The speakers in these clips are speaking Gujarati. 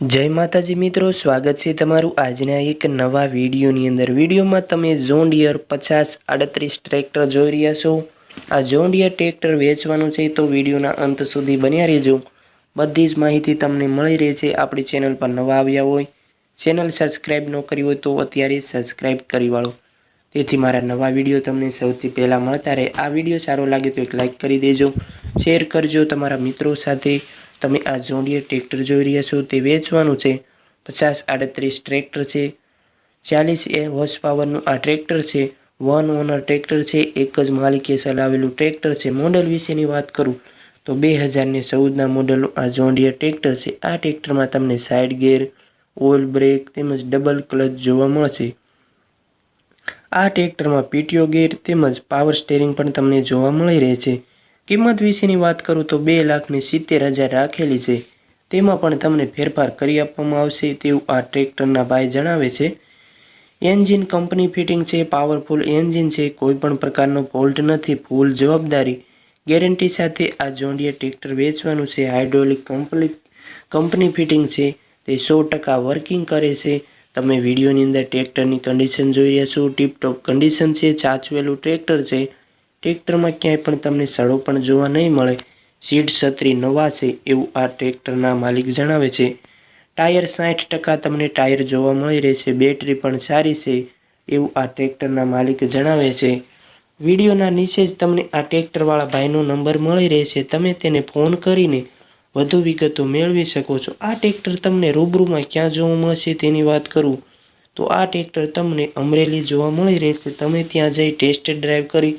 જય માતાજી મિત્રો, સ્વાગત છે તમારું આજના એક નવા વિડીયોની અંદર. વિડીયોમાં તમે ઝોન ડિયર પચાસ આડત્રીસ ટ્રેક્ટર જોઈ રહ્યા છો. આ ઝોન ટ્રેક્ટર વેચવાનું છે તો વિડીયોના અંત સુધી બન્યા રહેજો. બધી જ માહિતી તમને મળી રહે છે. આપણી ચેનલ પર નવા આવ્યા હોય, ચેનલ સબસ્ક્રાઈબ ન કરી હોય તો અત્યારે સબસ્ક્રાઈબ કરી વાળો. તેથી મારા નવા વીડિયો તમને સૌથી પહેલાં મળતા રહે. આ વીડિયો સારો લાગે તો એક લાઇક કરી દેજો. શેર કરજો તમારા મિત્રો સાથે. તમે આ જોડિયર ટ્રેક્ટર જોઈ રહ્યા છો, તે વેચવાનું છે. પચાસ આડત્રીસ ટ્રેક્ટર છે. ચાલીસ એ હોર્સ પાવરનું આ ટ્રેક્ટર છે. વન ઓનર ટ્રેક્ટર છે. એક જ માલિકે ચલાવેલું ટ્રેક્ટર છે. મોડલ વિશેની વાત કરું તો બે હજારને ચૌદના મોડલનું આ જોડિયર ટ્રેક્ટર છે. આ ટ્રેક્ટરમાં તમને સાઇડ ગેર ઓઇલ બ્રેક તેમજ ડબલ ક્લચ જોવા મળશે. આ ટ્રેક્ટરમાં પીટીઓ ગેર તેમજ પાવર સ્ટેરિંગ પણ તમને જોવા મળી રહે છે. કિંમત વિશેની વાત કરું તો બે લાખને સિત્તેર હજાર રાખેલી છે. તેમાં પણ તમને ફેરફાર કરી આપવામાં આવશે તેવું આ ટ્રેક્ટરના ભાઈ જણાવે છે. એન્જિન કંપની ફિટિંગ છે, પાવરફુલ એન્જિન છે કોઈ પણ પ્રકારનો ફોલ્ટ નથી, ફૂલ જવાબદારી. ગેરંટી સાથે આ જોન્ડિયર ટ્રેક્ટર વેચવાનું છે. હાઇડ્રોલિક કંપની કંપની ફિટિંગ છે, તે સો ટકા વર્કિંગ કરે છે. તમે વિડીયોની અંદર ટ્રેક્ટરની કન્ડિશન જોઈ રહ્યા છો. ટીપટોપ કન્ડિશન છે ચાચવેલું ટ્રેક્ટર છે. ટ્રેક્ટરમાં ક્યાંય પણ તમને સડો પણ જોવા નહીં મળે. સીટ છત્રી નવા છે એવું આ ટ્રેક્ટરના માલિક જણાવે છે. ટાયર સાઠ ટકા તમને ટાયર જોવા મળી રહેશે, બેટરી પણ સારી છે એવું આ ટ્રેક્ટરના માલિક જણાવે છે. વિડીયોના નીચે જ તમને આ ટ્રેક્ટરવાળા ભાઈનો નંબર મળી રહેશે. તમે તેને ફોન કરીને વધુ વિગતો મેળવી શકો છો. આ ટ્રેક્ટર તમને રૂબરૂમાં ક્યાં જોવા મળશે તેની વાત કરું. તો આ ટ્રેક્ટર તમને અમરેલી જોવા મળી રહેશે. તમે ત્યાં જઈ ટેસ્ટ ડ્રાઈવ કરી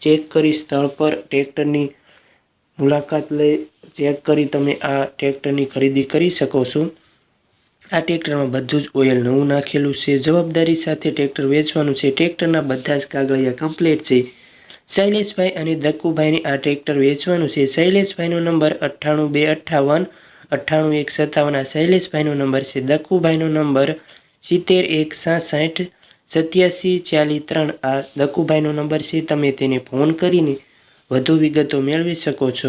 ચેક કરી સ્થળ પર ટ્રેક્ટરની મુલાકાત લઈ, ચેક કરી તમે આ ટ્રેક્ટરની ખરીદી કરી શકો છો. આ ટ્રેક્ટરમાં બધું જ ઓઇલ નવું નાખેલું છે. જવાબદારી સાથે ટ્રેક્ટર વેચવાનું છે. ટ્રેક્ટરના બધા જ કાગળિયા કમ્પ્લીટ છે. શૈલેષભાઈ અને દક્કુભાઈને આ ટ્રેક્ટર વેચવાનું છે. શૈલેષભાઈનો નંબર અઠ્ઠાણું બે અઠ્ઠાવન, અઠ્ઠાણું એક સત્તાવન. આ શૈલેષભાઈનો નંબર છે. દક્કુભાઈનો નંબર સિત્તેર એક સાસઠ સત્યાસી, ચાલીસ, ત્રણ આ દકુભાઈનો નંબર છે. તમે તેને ફોન કરીને વધુ વિગતો મેળવી શકો છો.